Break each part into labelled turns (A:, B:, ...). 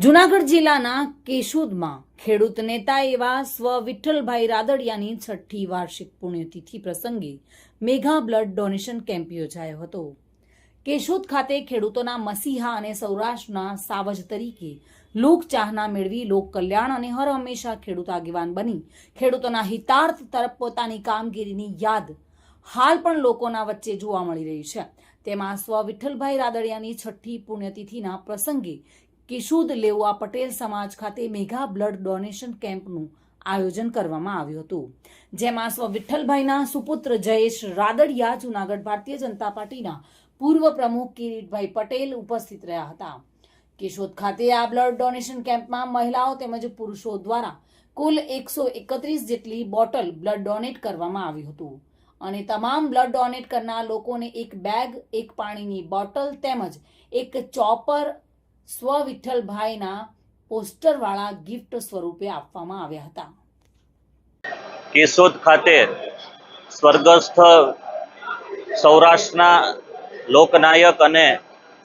A: જુનાગઢ જિલ્લાના કેશોદમાં ખેડૂત નેતા એવા સ્વ વિઠ્ઠલભાઈ રાદડિયાની છઠ્ઠી વાર્ષિક પુણ્યતિથિ પ્રસંગે મેઘા બ્લડ ડોનેશન કેમ્પ યોજાયો હતો. કેશોદ ખાતે ખેડૂતોના મસીહા અને સૌરાષ્ટ્રના સાવજ તરીકે લોકચાહના મેળવી લોક કલ્યાણ અને હર હંમેશા ખેડૂત આગેવાન બની. ખેડૂતોના હિતાર્થ તરફ પોતાની કામગીરીની યાદ હાલ પણ લોકોના વચ્ચે જોવા મળી રહી છે. તેમાં સ્વ વિઠ્ઠલભાઈ રાદડિયાની છઠ્ઠી પુણ્યતિથિના પ્રસંગે કિશોદ લેવા પટેલ સમાજ ખાતે મેગા બ્લડ ડોનેશન કેમ્પનું આયોજન કરવામાં આવ્યું હતું. જેમાં સ્વ વિઠ્ઠલભાઈના સુપુત્ર જયેશ રાદડિયા, જુનાગઢ ભારતીય જનતા પાર્ટીના પૂર્વ પ્રમુખ કિરીટભાઈ પટેલ ઉપસ્થિત રહ્યા હતા. કેશોદ ખાતે આ બ્લડ ડોનેશન કેમ્પમાં મહિલાઓ તેમજ પુરુષો દ્વારા કુલ એકસો એકત્રીસ જેટલી બોટલ બ્લડ ડોનેટ કરવામાં આવ્યું હતું. અને તમામ બ્લડ ડોનેટ કરનાર લોકોને એક બેગ, એક પાણીની બોટલ તેમજ એક ચોપર સ્વ વિઠ્ઠલભાઈના પોસ્ટરવાળા ગિફ્ટ સ્વરૂપે આપવામાં આવ્યા હતા.
B: કેશોદ ખાતે સ્વર્ગસ્થ સૌરાષ્ટ્રના લોકનાયક અને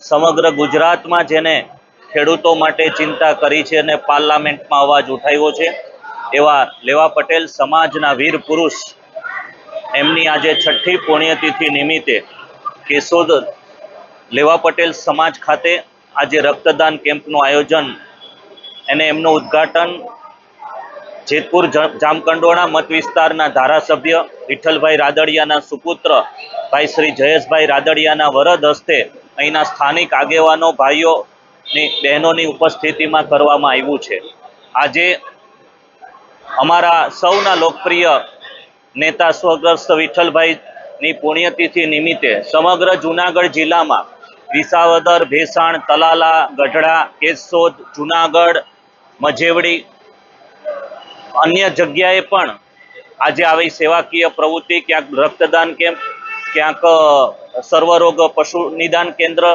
B: સમગ્ર ગુજરાતમાં જેને ખેડૂતો માટે ચિંતા કરી છે અને પાર્લામેન્ટમાં અવાજ ઉઠાવ્યો છે, એવા લેવા પટેલ સમાજના વીર પુરુષ એમની આજે છઠ્ઠી પુણ્યતિથિ નિમિત્તે કેશોદ લેવા પટેલ સમાજ ખાતે આજે રક્તદાન કેમ્પનું આયોજન એને એમનું ઉદ્ઘાટન જેતપુર જામકંડોળા મત વિસ્તારના ધારાસભ્ય વિઠ્ઠલભાઈ રાદડિયાના સુપુત્ર ભાઈ શ્રી જયેશભાઈ રાદડિયાના વરદ હસ્તે અહીંના સ્થાનિક આગેવાનો ભાઈઓની બહેનોની ઉપસ્થિતિમાં કરવામાં આવ્યું છે. આજે અમારા સૌના લોકપ્રિય નેતા સ્વગ્રસ્ત વિઠ્ઠલભાઈની પુણ્યતિથિ નિમિત્તે સમગ્ર જુનાગઢ જિલ્લામાં વિસાવદર, ભેસાણ, તલાલા, ગઢડા, કેશોદ, જુનાગઢ, મજેવડી અન્ય જગ્યાએ પણ આજે આવી સેવાકીય પ્રવૃત્તિ, ક્યાંક રક્તદાન કેમ્પ, ક્યાંક સર્વરોગ પશુ નિદાન કેન્દ્ર,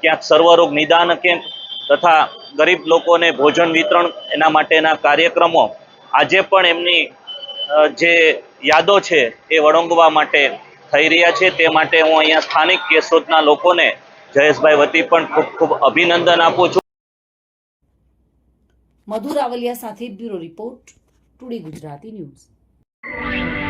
B: ક્યાંક સર્વરોગ નિદાન કેમ્પ તથા ગરીબ લોકોને ભોજન વિતરણ એના માટેના કાર્યક્રમો આજે પણ એમની જે યાદો છે એ વળંગવા માટે થઈ રહ્યા છે. તે માટે હું અહીંયા સ્થાનિક કેશોદના લોકોને જયેશભાઈ વતી પણ ખૂબ ખૂબ અભિનંદન આપું છું.
A: મધુર આવલિયા સાથે bureau report today Gujarati news.